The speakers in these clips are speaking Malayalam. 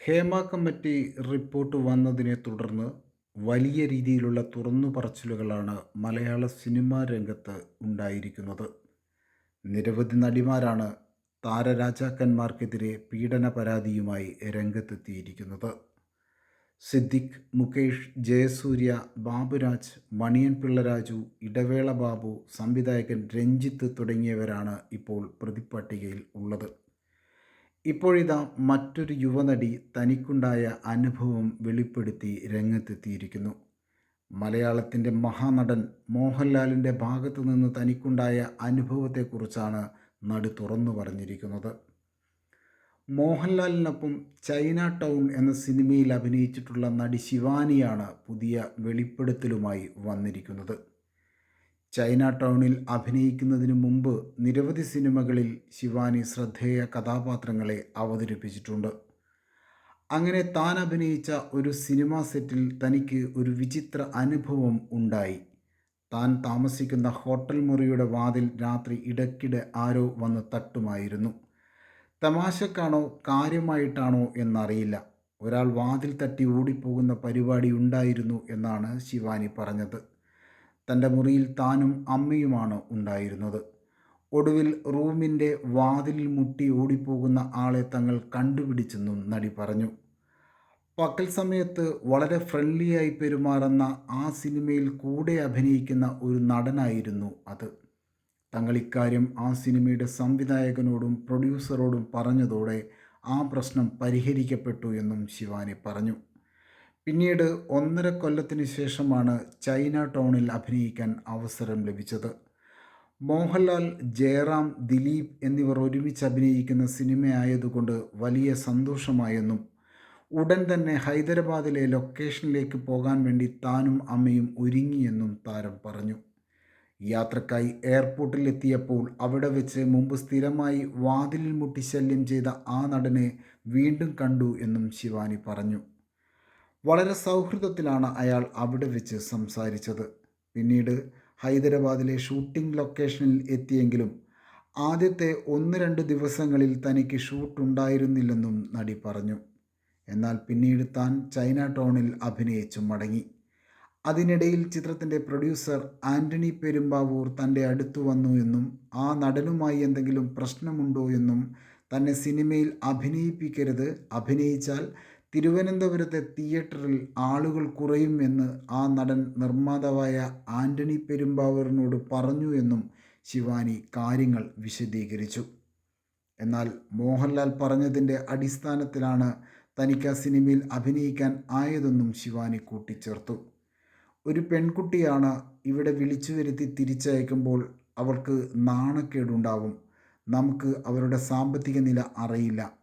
ഹേമ കമ്മിറ്റി റിപ്പോർട്ട് വന്നതിനെ തുടർന്ന് വലിയ രീതിയിലുള്ള തുറന്നു പറച്ചിലുകളാണ് മലയാള സിനിമാ രംഗത്ത് ഉണ്ടായിരിക്കുന്നത്. നിരവധി നടിമാരാണ് താരരാജാക്കന്മാർക്കെതിരെ പീഡന പരാതിയുമായി രംഗത്തെത്തിയിരിക്കുന്നത്. സിദ്ദിഖ് മുകേഷ് ജയസൂര്യ ബാബുരാജ് മണിയൻ പിള്ളരാജു ഇടവേള ബാബു സംവിധായകൻ രഞ്ജിത്ത് തുടങ്ങിയവരാണ് ഇപ്പോൾ പ്രതിപ്പട്ടികയിൽ ഉള്ളത്. ഇപ്പോഴിതാ മറ്റൊരു യുവനടി തനിക്കുണ്ടായ അനുഭവം വെളിപ്പെടുത്തി രംഗത്തെത്തിയിരിക്കുന്നു. മലയാളത്തിന്റെ മഹാനടൻ മോഹൻലാലിന്റെ ഭാഗത്തു നിന്ന് തനിക്കുണ്ടായ അനുഭവത്തെക്കുറിച്ചാണ് നടി തുറന്നു പറഞ്ഞിരിക്കുന്നത്. മോഹൻലാലിനൊപ്പം ചൈന ടൗൺ എന്ന സിനിമയിൽ അഭിനയിച്ചിട്ടുള്ള നടി ശിവാനിയാണ് പുതിയ വെളിപ്പെടുത്തലുമായി വന്നിരിക്കുന്നത്. ചൈന ടൗണിൽ അഭിനയിക്കുന്നതിനു മുമ്പ് നിരവധി സിനിമകളിൽ ശിവാനി ശ്രദ്ധേയ കഥാപാത്രങ്ങളെ അവതരിപ്പിച്ചിട്ടുണ്ട്. അങ്ങനെ താൻ അഭിനയിച്ച ഒരു സിനിമാ സെറ്റിൽ തനിക്ക് ഒരു വിചിത്ര അനുഭവം ഉണ്ടായി. താൻ താമസിക്കുന്ന ഹോട്ടൽ മുറിയുടെ വാതിൽ രാത്രി ഇടയ്ക്കിടെ ആരോ വന്ന് തട്ടുമായിരുന്നു. തമാശക്കാണോ കാര്യമായിട്ടാണോ എന്നറിയില്ല. ഒരാൾ വാതിൽ തട്ടി ഓടിപ്പോകുന്ന പരിപാടി ഉണ്ടായിരുന്നു എന്നാണ് ശിവാനി പറഞ്ഞത്. തന്റെ മുറിയിൽ താനും അമ്മയുമാണ് ഉണ്ടായിരുന്നത്. ഒടുവിൽ റൂമിന്റെ വാതിലിൽ മുട്ടി ഓടിപ്പോകുന്ന ആളെ തങ്ങൾ കണ്ടുപിടിച്ചെന്നും നടി പറഞ്ഞു. പകൽ സമയത്ത് വളരെ ഫ്രണ്ട്ലിയായി പെരുമാറുന്ന ആ സിനിമയിൽ കൂടെ അഭിനയിക്കുന്ന ഒരു നടനായിരുന്നു അത്. തങ്ങൾ ഇക്കാര്യം ആ സിനിമയുടെ സംവിധായകനോടും പ്രൊഡ്യൂസറോടും പറഞ്ഞതോടെ ആ പ്രശ്നം പരിഹരിക്കപ്പെട്ടു എന്നും ശിവാനി പറഞ്ഞു. പിന്നീട് ഒന്നര കൊല്ലത്തിന് ശേഷമാണ് ചൈന ടൗണിൽ അഭിനയിക്കാൻ അവസരം ലഭിച്ചത്. മോഹൻലാൽ ജയറാം ദിലീപ് എന്നിവർ ഒരുമിച്ച് അഭിനയിക്കുന്ന സിനിമയായതുകൊണ്ട് വലിയ സന്തോഷമായെന്നും ഉടൻ തന്നെ ഹൈദരാബാദിലെ ലൊക്കേഷനിലേക്ക് പോകാൻ വേണ്ടി താനും അമ്മയും ഒരുങ്ങിയെന്നും താരം പറഞ്ഞു. യാത്രക്കായി എയർപോർട്ടിൽ എത്തിയപ്പോൾ അവിടെ വെച്ച് മുമ്പ് സ്ഥിരമായി വാതിലിൽ മുട്ടി ശല്യം ചെയ്ത ആ നടനെ വീണ്ടും കണ്ടു എന്നും ശിവാനി പറഞ്ഞു. വളരെ സൗഹൃദത്തിലാണ് അയാൾ അവിടെ വെച്ച് സംസാരിച്ചത്. പിന്നീട് ഹൈദരാബാദിലെ ഷൂട്ടിംഗ് ലൊക്കേഷനിൽ എത്തിയെങ്കിലും ആദ്യത്തെ ഒന്ന് രണ്ട് ദിവസങ്ങളിൽ തനിക്ക് ഷൂട്ട് ഉണ്ടായിരുന്നില്ലെന്നും നടി പറഞ്ഞു. എന്നാൽ പിന്നീട് താൻ ചൈന ടൗണിൽ അഭിനയിച്ചു മടങ്ങി. അതിനിടയിൽ ചിത്രത്തിന്റെ പ്രൊഡ്യൂസർ ആന്റണി പെരുമ്പാവൂർ തന്റെ അടുത്തു വന്നു എന്നും ആ നടനുമായി എന്തെങ്കിലും പ്രശ്നമുണ്ടോ എന്നും തന്നെ സിനിമയിൽ അഭിനയിപ്പിക്കരുത് അഭിനയിച്ചാൽ തിരുവനന്തപുരത്തെ തിയേറ്ററിൽ ആളുകൾ കുറയും എന്ന് ആ നടൻ നിർമ്മാതാവായ ആന്റണി പെരുമ്പാവൂരിനോട് പറഞ്ഞു എന്നും ശിവാനി കാര്യങ്ങൾ വിശദീകരിച്ചു. എന്നാൽ മോഹൻലാൽ പറഞ്ഞതിന്റെ അടിസ്ഥാനത്തിലാണ് തനിക്ക് ആ സിനിമയിൽ അഭിനയിക്കാൻ ആയതെന്നും ശിവാനി കൂട്ടിച്ചേർത്തു. ഒരു പെൺകുട്ടിയാണ് ഇവിടെ വിളിച്ചു വരുത്തി തിരിച്ചയക്കുമ്പോൾ അവൾക്ക് നാണക്കേടുണ്ടാവും. നമുക്ക് അവരുടെ സാമ്പത്തിക നില അറിയില്ല.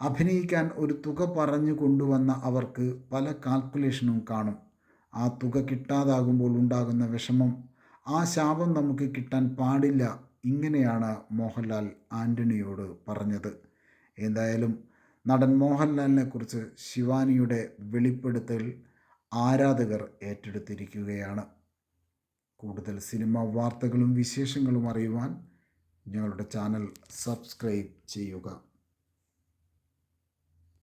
അഭിനയിക്കാൻ ഒരു തുക പറഞ്ഞു കൊണ്ടുവന്ന അവർക്ക് പല കാൽക്കുലേഷനും കാണും. ആ തുക കിട്ടാതാകുമ്പോൾ ഉണ്ടാകുന്ന വിഷമം ആ ശാപം നമുക്ക് കിട്ടാൻ പാടില്ല ഇങ്ങനെയാണ് മോഹൻലാൽ ആന്റണിയോട് പറഞ്ഞത്. എന്തായാലും നടൻ മോഹൻലാലിനെ കുറിച്ച് ശിവാനിയുടെ വെളിപ്പെടുത്തൽ ആരാധകർ ഏറ്റെടുത്തിരിക്കുകയാണ്. കൂടുതൽ സിനിമ വാർത്തകളും വിശേഷങ്ങളും അറിയുവാൻ ഞങ്ങളുടെ ചാനൽ സബ്സ്ക്രൈബ് ചെയ്യുക.